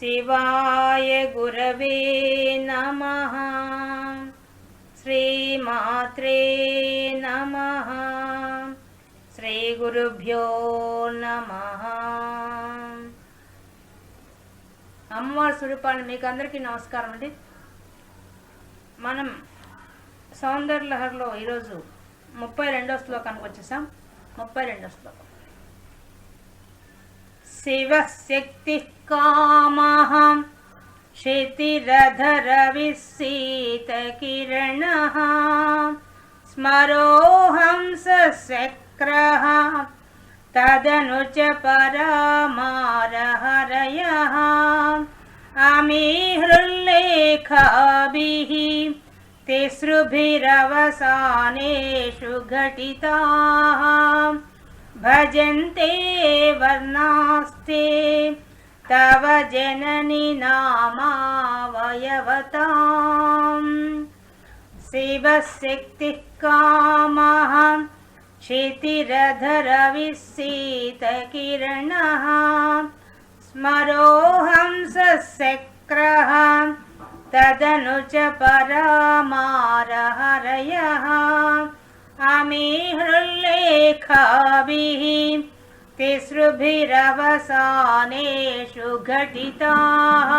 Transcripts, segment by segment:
శివాయ గురవే నమ. శ్రీమాత్రే నమ. శ్రీ గురుభ్యో నమ. అమ్మవారి స్వరూపాన్ని మీకు అందరికీ నమస్కారం అండి. మనం సౌందర్య లహర్లో ఈరోజు ముప్పై రెండో శ్లోకానికి వచ్చేసాం. ముప్పై రెండో శ్లోకం. शिवः शक्तिः कामः क्षितिरधरविशीतकिरणः स्मरोहंसशक्रः तदनु च परामारहरयः अमीहृल्लेखाभिः तिसृभिरवसानेषु घटिताः भजन्ते वर्णास्ते। तव जननि नामावयवताम्। शिवशक्तिः कामः क्षितिरधरविसीतकिरणः। स्मरोऽहं सशक्रः तदनु च परामारहरयः अमीहृल्लेखाभिः तिसृभिरवसानेषु घटिताः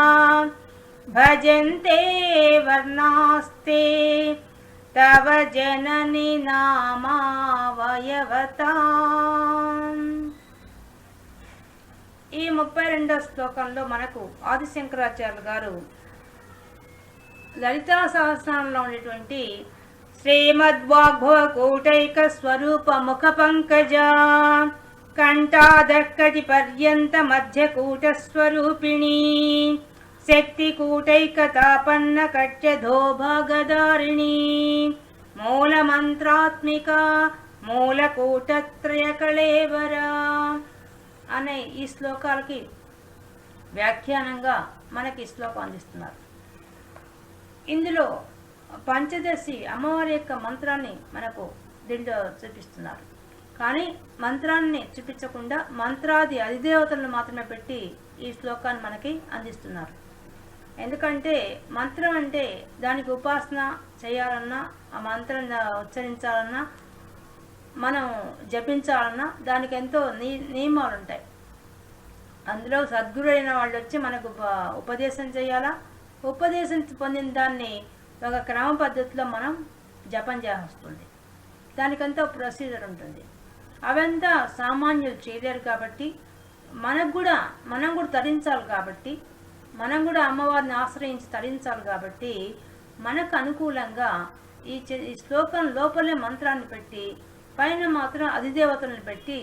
भजन्ते वर्णास्ते तव जननि నామావయవతాం ఈ ముప్పై రెండో శ్లోకంలో మనకు ఆదిశంకరాచార్యులు గారు లలితా సహస్రంలో ఉండేటువంటి శ్రీమద్వాగ్భవకూటైక స్వరూప ముఖ పంకజ కంఠాదక్కటి పర్యంత మధ్యకూట స్వరూపిణి శక్తికూటైకతాపన్న కట్యధోభాగదారిణి మూలమంత్రాత్మిక మూలకూటత్రయ కళేవర అనే ఈ శ్లోకాలకి వ్యాఖ్యానంగా మనకి శ్లోకం అందిస్తున్నారు. ఇందులో పంచదశి అమ్మవారి యొక్క మంత్రాన్ని మనకు దీంట్లో చూపిస్తున్నారు. కానీ మంత్రాన్ని చూపించకుండా మంత్రాది అధిదేవతలను మాత్రమే పెట్టి ఈ శ్లోకాన్ని మనకి అందిస్తున్నారు. ఎందుకంటే మంత్రం అంటే దానికి ఉపాసన చేయాలన్నా ఆ మంత్రం ఉచ్చరించాలన్నా మనం జపించాలన్నా దానికి ఎంతో నీ నియమాలు ఉంటాయి. అందులో సద్గురైన వాళ్ళు వచ్చి మనకు ఉప- ఉపదేశం చేయాలా? ఉపదేశం పొందిన దాన్ని ఒక క్రమ పద్ధతిలో మనం జపం చేస్తుంది దానికంతా ప్రొసీజర్ ఉంటుంది. అవంతా సామాన్యులు చేయలేరు కాబట్టి మనకు కూడా మనం కూడా తరించాలి కాబట్టి మనం కూడా అమ్మవారిని ఆశ్రయించి తరించాలి కాబట్టి మనకు అనుకూలంగా ఈ ఈ శ్లోకం లోపలే మంత్రాన్ని పెట్టి పైన మాత్రం అధిదేవతలను పెట్టి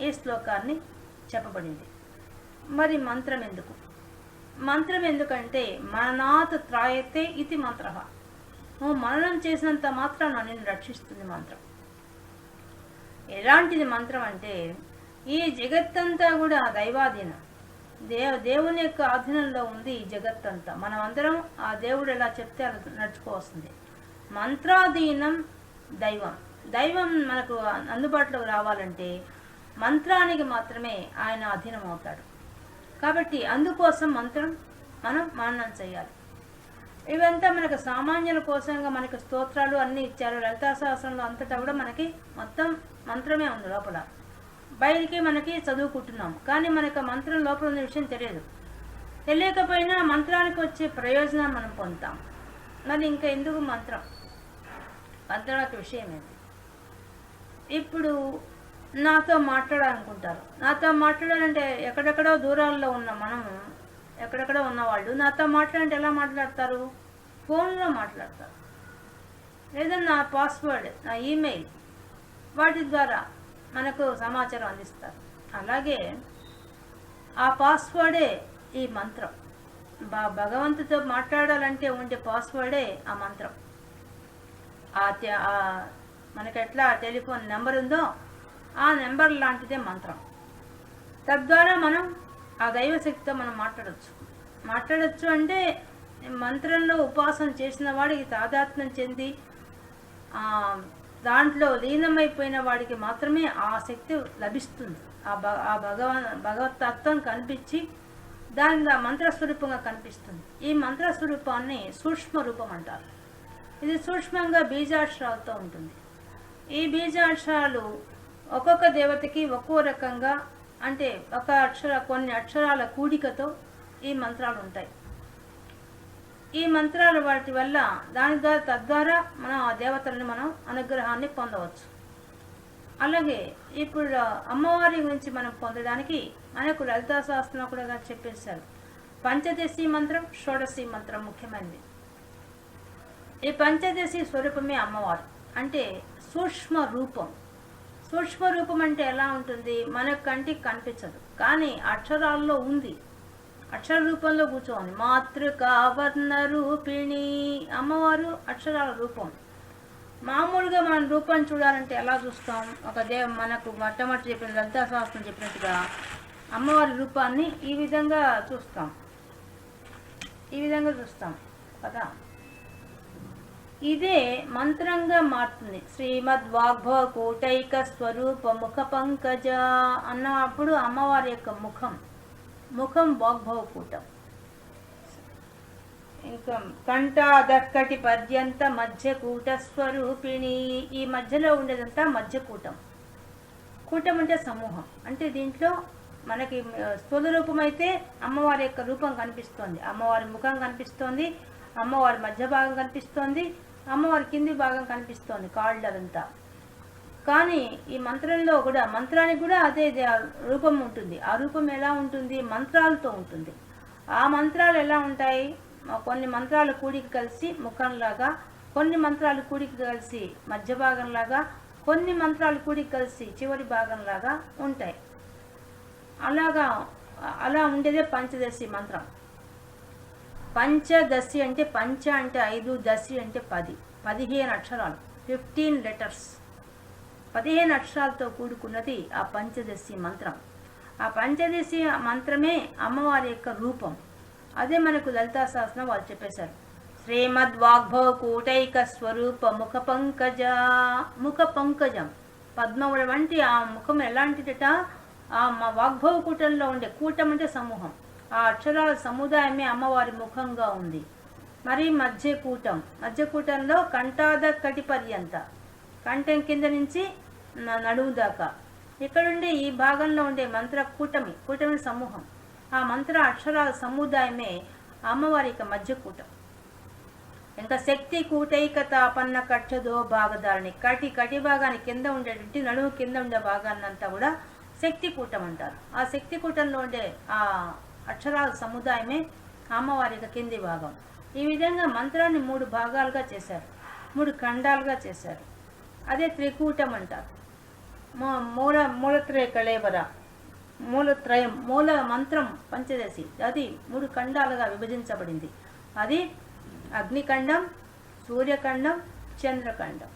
ఈ శ్లోకాన్ని చెప్పబడింది. మరి మంత్రం ఎందుకు? మంత్రం ఎందుకంటే మననాథ త్రాయతే ఇది మంత్ర. నువ్వు మననం చేసినంత మాత్రాన నిన్ను రక్షిస్తుంది మంత్రం. ఎలాంటిది మంత్రం అంటే ఈ జగత్తంతా కూడా దైవాధీనం. దేవ దేవుని యొక్క ఆధీనంలో ఉంది ఈ జగత్తంతా. మనం అందరం ఆ దేవుడు ఎలా చెప్తే అలా నడుచుకోవాల్సిందే. మంత్రాధీనం దైవం. దైవం మనకు అందుబాటులోకి రావాలంటే మంత్రానికి మాత్రమే ఆయన అధీనం అవుతాడు కాబట్టి అందుకోసం మంత్రం మనం మననం చేయాలి. ఇవంతా మనకు సామాన్యుల కోసంగా మనకి స్తోత్రాలు అన్నీ ఇచ్చారు. లలితా సహస్రంలో అంతటా కూడా మనకి మొత్తం మంత్రమే ఉంది లోపల. బయటికి మనకి చదువుకుంటున్నాం. కానీ మనకు మంత్రం లోపల ఉన్న విషయం తెలియదు. తెలియకపోయినా మంత్రానికి వచ్చే ప్రయోజనం మనం పొందుతాం. మరి ఇంకా ఎందుకు మంత్రం? మంత్రం యొక్క విషయం ఏంటి? ఇప్పుడు నాతో మాట్లాడాలనుకుంటారు. నాతో మాట్లాడాలంటే ఎక్కడెక్కడో దూరాల్లో ఉన్న మనము ఎక్కడెక్కడో ఉన్నవాళ్ళు నాతో మాట్లాడంటే ఎలా మాట్లాడతారు? ఫోన్లో మాట్లాడతారు లేదా నా పాస్వర్డ్ నా ఈమెయిల్ వాటి ద్వారా మనకు సమాచారం అందిస్తారు. అలాగే ఆ పాస్వర్డే ఈ మంత్రం. బా భగవంతుతో మాట్లాడాలంటే ఉండే పాస్వర్డే ఆ మంత్రం. ఆ త్య- మనకి ఎట్లా టెలిఫోన్ నెంబర్ ఉందో ఆ నెంబర్ లాంటిదే మంత్రం. తద్వారా మనం ఆ దైవశక్తితో మనం మాట్లాడచ్చు. మాట్లాడచ్చు అంటే మంత్రంలో ఉపాసన చేసిన వాడికి తాదాత్మ్యం చెంది ఆ, దాంట్లో లీనమైపోయిన వాడికి మాత్రమే ఆ శక్తి లభిస్తుంది. ఆ భ ఆ భగవాన్ భగవతత్వం కనిపించి దాని మంత్రస్వరూపంగా కనిపిస్తుంది. ఈ మంత్రస్వరూపాన్ని సూక్ష్మ రూపం అంటారు. ఇది సూక్ష్మంగా బీజాక్షరాలతో ఉంటుంది. ఈ బీజాక్షరాలు ఒక్కొక్క దేవతకి ఒక్కో రకంగా అంటే ఒక అక్షర కొన్ని అక్షరాల కూడికతో ఈ మంత్రాలు ఉంటాయి. ఈ మంత్రాల వాటి వల్ల దాని ద్వారా తద్వారా మనం ఆ దేవతలను మనం అనుగ్రహాన్ని పొందవచ్చు. అలాగే ఇప్పుడు అమ్మవారి గురించి మనం పొందడానికి మనకు లలితా శాస్త్రం కూడా చెప్పేశారు. పంచదశి మంత్రం షోడశి మంత్రం ముఖ్యమైనది ఈ పంచదశి స్వరూపమే అమ్మవారు. అంటే సూక్ష్మ రూపం. సూక్ష్మ రూపం అంటే ఎలా ఉంటుంది? మన కంటికి కనిపించదు. కానీ అక్షరాల్లో ఉంది. అక్షర రూపంలో కూర్చోండి మాతృక వర్ణ రూపిణి. అమ్మవారు అక్షరాల రూపం. మామూలుగా మనం రూపాన్ని చూడాలంటే ఎలా చూస్తాం? ఒక దేవ మనకు మొట్టమొదటి చెప్పిన లలితా శాస్త్రం చెప్పినట్టుగా అమ్మవారి రూపాన్ని ఈ విధంగా చూస్తాం. ఈ విధంగా చూస్తాం. కదా? ఇదే మంత్రంగా మారుతుంది. శ్రీమద్ వాగ్భవ కూటైక స్వరూప ముఖ పంకజ అన్నప్పుడు అమ్మవారి యొక్క ముఖం. ముఖం వాగ్భవ కూటం ఇంకా కంఠాదక్కటి పర్యంత మధ్యకూట స్వరూపిణి ఈ మధ్యలో ఉండేదంతా మధ్యకూటం. కూటం అంటే సమూహం. అంటే దీంట్లో మనకి స్థూల రూపం అయితే అమ్మవారి యొక్క రూపం కనిపిస్తోంది. అమ్మవారి ముఖం కనిపిస్తోంది. అమ్మవారి మధ్య భాగం కనిపిస్తోంది. అమ్మవారి కింది భాగం కనిపిస్తోంది. కాళ్ళదంతా. కానీ ఈ మంత్రంలో కూడా మంత్రానికి కూడా అదే రూపం ఉంటుంది. ఆ రూపం ఎలా ఉంటుంది? మంత్రాలతో ఉంటుంది. ఆ మంత్రాలు ఎలా ఉంటాయి? కొన్ని మంత్రాలు కూడికి కలిసి ముఖంలాగా కొన్ని మంత్రాలు కూడికి కలిసి మధ్య భాగంలాగా కొన్ని మంత్రాలు కూడికి కలిసి చివరి భాగంలాగా ఉంటాయి. అలాగా అలా ఉండేదే పంచదశి మంత్రం. పంచదశి అంటే పంచ అంటే ఐదు దశి అంటే పది. పదిహేను అక్షరాలు. Fifteen letters. పదిహేను అక్షరాలతో కూడుకున్నది ఆ పంచదశి మంత్రం. ఆ పంచదశి మంత్రమే అమ్మవారి యొక్క రూపం. అదే మనకు లలితా శాస్త్రం వాళ్ళు చెప్పేశారు. శ్రీమద్వాగ్భవ కూటైక స్వరూప ముఖ పంకజ ముఖ పంకజం పద్మముల వంటి ఆ ముఖం ఎలాంటిదట? ఆ మా వాగ్భవ కూటంలో ఉండే కూటం అంటే సమూహం. ఆ అక్షరాల సముదాయమే అమ్మవారి ముఖంగా ఉంది. మరి మధ్య కూటం మధ్య కూటంలో కంఠాద కటి పర్యంత కంఠం కింద నుంచి నడువు నడుము దాకా. ఇక్కడుండే ఈ భాగంలో ఉండే మంత్ర కూటమి కూటమి సమూహం. ఆ మంత్ర అక్షరాల సముదాయమే అమ్మవారి యొక్క మధ్య కూటం. ఇంకా శక్తి కూటైక తాపన్న కట్టదో భాగధారణి. కటి కటి భాగాన్ని కింద ఉండేటువంటి నడుము కింద ఉండే భాగాన్నంతా కూడా శక్తి కూటం అంటారు. ఆ శక్తి కూటంలో ఉండే ఆ అక్షరాల సముదాయమే అమ్మవారి యొక్క కింది భాగం. ఈ విధంగా మంత్రాన్ని మూడు భాగాలుగా చేశారు. మూడు ఖండాలుగా చేశారు. అదే త్రికూటం అంటారు మూల మూలత్రయ కళేవర మూలత్రయం మూల మంత్రం పంచదశి. అది మూడు ఖండాలుగా విభజించబడింది. అది అగ్నిఖండం సూర్యఖండం చంద్రఖండం.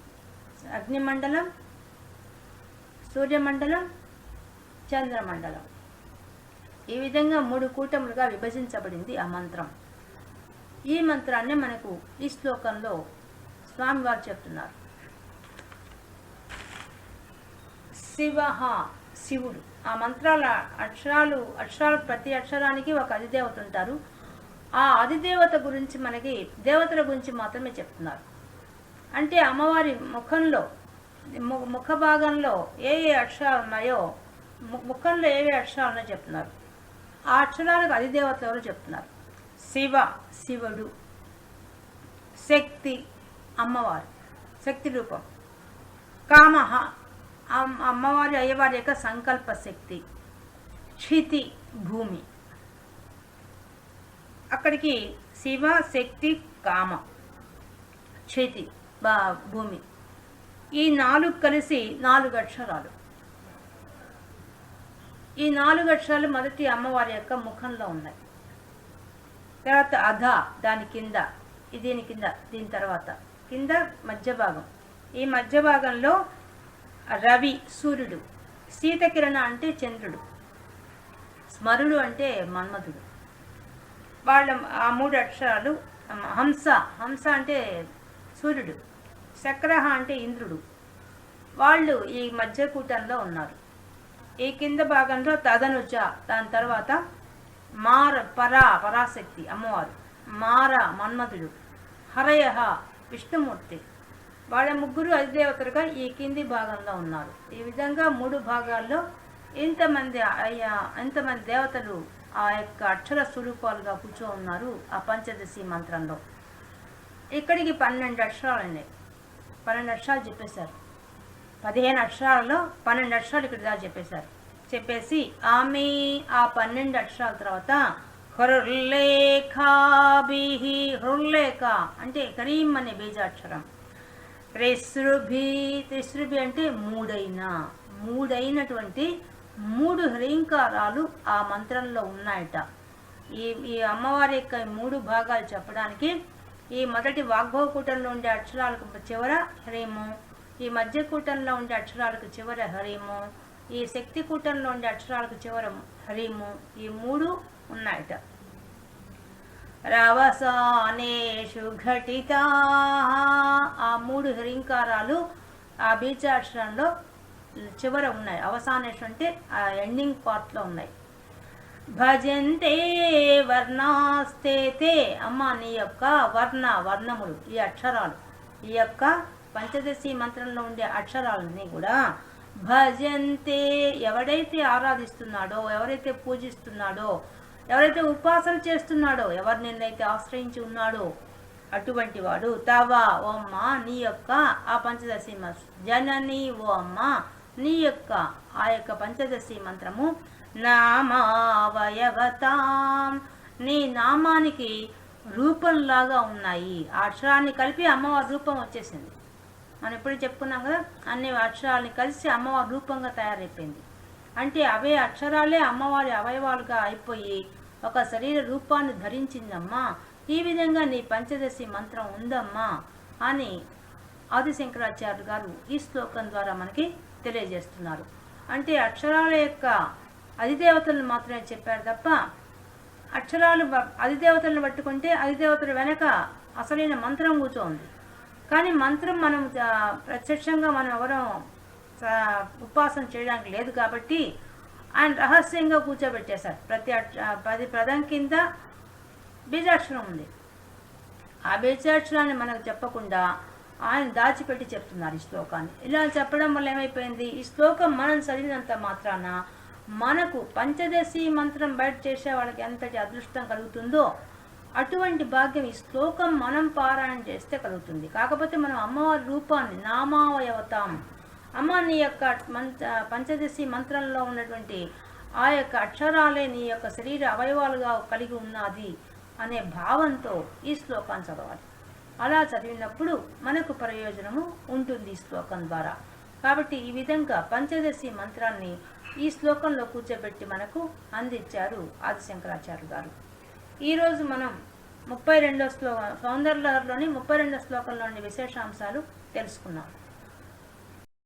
అగ్నిమండలం సూర్యమండలం చంద్రమండలం. ఈ విధంగా మూడు కూటములుగా విభజించబడింది ఆ మంత్రం. ఈ మంత్రాన్ని మనకు ఈ శ్లోకంలో స్వామివారు చెప్తున్నారు. శివ శివుడు. ఆ మంత్రాల అక్షరాలు అక్షరాలు ప్రతి అక్షరానికి ఒక అధిదేవత ఉంటారు. ఆ అధిదేవత గురించి మనకి దేవతల గురించి మాత్రమే చెప్తున్నారు. అంటే అమ్మవారి ముఖంలో ము- ముఖ భాగంలో ఏ ఏ అక్షరాలు ఉన్నాయో ము- ముఖంలో ఏ ఏ అక్షరాలు ఉన్నాయో చెప్తున్నారు. ఆ అక్షరాలకు అధిదేవతలు ఎవరు చెప్తున్నారు. శివ శివుడు. శక్తి అమ్మవారు. శక్తి రూపం. కామహ అమ్మవారి అయ్యవారి యొక్క సంకల్ప శక్తి క్షితి భూమి. అక్కడికి శివ శక్తి కామ క్షితి బా భూమి. ఈ నాలుగు కలిసి నాలుగు అక్షరాలు. ఈ నాలుగు అక్షరాలు మొదటి అమ్మవారి యొక్క ముఖంలో ఉన్నాయి. తర్వాత అధ దాని కింద దీని కింద దీని తర్వాత కింద మధ్య భాగం. ఈ మధ్య భాగంలో రవి సూర్యుడు. శీతకిరణ అంటే చంద్రుడు. స్మరుడు అంటే మన్మధుడు. వాళ్ళ ఆ మూడు అక్షరాలు హంస హంస అంటే సూర్యుడు. చక్రహ అంటే ఇంద్రుడు. వాళ్ళు ఈ మధ్య కూటంలో ఉన్నారు. ఈ కింద భాగంలో తదనుజ దాని తర్వాత మార పరా పరాశక్తి అమ్మవారు. మార మన్మధుడు. హరయ విష్ణుమూర్తి. వాళ్ళ ముగ్గురు అధిదేవతలుగా ఈ కింది భాగంలో ఉన్నారు. ఈ విధంగా మూడు భాగాల్లో ఇంతమంది అయ్యా ఇంతమంది దేవతలు ఆ యొక్క అక్షర స్వరూపాలుగా కూర్చో ఉన్నారు ఆ పంచదశి మంత్రంలో. ఇక్కడికి పన్నెండు అక్షరాలు ఉన్నాయి. పన్నెండు అక్షరాలు చెప్పేశారు. పదిహేను అక్షరాలలో పన్నెండు అక్షరాలు ఇక్కడ దాకా చెప్పేశారు. చెప్పేసి ఆమె ఆ పన్నెండు అక్షరాల తర్వాత హృల్లేఖాభిహి హృల్లేఖ అంటే కరీం అనే బీజాక్షరం. త్రిశృభి త్రిశృభి అంటే మూడైన. మూడైనటువంటి మూడు హ్రీంకారాలు ఆ మంత్రంలో ఉన్నాయట. ఈ ఈ అమ్మవారి యొక్క మూడు భాగాలు చెప్పడానికి ఈ మొదటి వాగ్భవకూటంలో ఉండే అక్షరాలకు చివర హ్రీము ఈ మధ్య కూటంలో ఉండే అక్షరాలకు చివర హ్రీము ఈ శక్తి కూటంలో ఉండే అక్షరాలకు చివర హ్రీము ఈ మూడు ఉన్నాయట. రవసానేషు ఘటికా ఆ మూడు హ్రీంకారాలు ఆ బీజాక్షరంలో చివర ఉన్నాయి. అవసానేషు అంటే ఆ ఎండింగ్ పార్ట్లో ఉన్నాయి. భజంతే వర్ణాస్తేతే అమ్మ నీ యొక్క వర్ణ వర్ణములు ఈ అక్షరాలు. ఈ యొక్క పంచదశి మంత్రంలో ఉండే అక్షరాలని కూడా భజంతే. ఎవడైతే ఆరాధిస్తున్నాడో ఎవరైతే పూజిస్తున్నాడో ఎవరైతే ఉపాసన చేస్తున్నాడో ఎవరు నిన్నైతే ఆశ్రయించి ఉన్నాడో అటువంటి వాడు తవ ఓ అమ్మ నీ యొక్క ఆ పంచదశి జనని ఓ అమ్మ నీ యొక్క ఆ యొక్క పంచదశి మంత్రము నామావయవతాం. నీ నామానికి రూపంలాగా ఉన్నాయి. ఆ అక్షరాన్ని కలిపి అమ్మవారి రూపం వచ్చేసింది. మనం ఇప్పుడు చెప్పుకున్నాం కదా అన్ని అక్షరాలని కలిసి అమ్మవారి రూపంగా తయారైపోయింది. అంటే అవే అక్షరాలే అమ్మవారి అవయవాలుగా అయిపోయి ఒక శరీర రూపాన్ని ధరించిందమ్మా. ఈ విధంగా నీ పంచదశి మంత్రం ఉందమ్మా అని ఆదిశంకరాచార్యులు గారు ఈ శ్లోకం ద్వారా మనకి తెలియజేస్తున్నారు. అంటే అక్షరాల యొక్క అధిదేవతలను మాత్రమే చెప్పారు తప్ప అక్షరాలు అధిదేవతలను పట్టుకుంటే అధిదేవతల వెనక అసలైన మంత్రం కూర్చోంది. కానీ మంత్రం మనం ప్రత్యక్షంగా మనం ఎవరో ఉపవాసం చేయడానికి లేదు కాబట్టి ఆయన రహస్యంగా కూర్చోబెట్టేశారు. ప్రతి అక్ష- ప్రతి పదం కింద బీజాక్షరం ఉంది. ఆ బీజాక్షరాన్ని మనకు చెప్పకుండా ఆయన దాచిపెట్టి చెప్తున్నారు ఈ శ్లోకాన్ని. ఇలా చెప్పడం వల్ల ఏమైపోయింది? ఈ శ్లోకం మనం చదివినంత మాత్రాన మనకు పంచదశి మంత్రం బయట చేసే వాళ్ళకి ఎంతటి అదృష్టం కలుగుతుందో అటువంటి భాగ్యం ఈ శ్లోకం మనం పారాయణ చేస్తే కలుగుతుంది. కాకపోతే మనం అమ్మవారి రూపాన్ని నామావయవతాం అమ్మ నీ యొక్క మంత పంచదశి మంత్రంలో ఉన్నటువంటి ఆ యొక్క అక్షరాలే నీ యొక్క శరీర అవయవాలుగా కలిగి ఉన్నది అనే భావంతో ఈ శ్లోకాన్ని చదవాలి. అలా చదివినప్పుడు మనకు ప్రయోజనము ఉంటుంది ఈ శ్లోకం ద్వారా. కాబట్టి ఈ విధంగా పంచదశి మంత్రాన్ని ఈ శ్లోకంలో కూర్చోబెట్టి మనకు అందించారు ఆదిశంకరాచార్య గారు. ఈరోజు మనం ముప్పై రెండో శ్లోకం సౌందర్యలహరిలోని ముప్పై రెండో శ్లోకంలోని విశేషాంశాలు తెలుసుకున్నాం.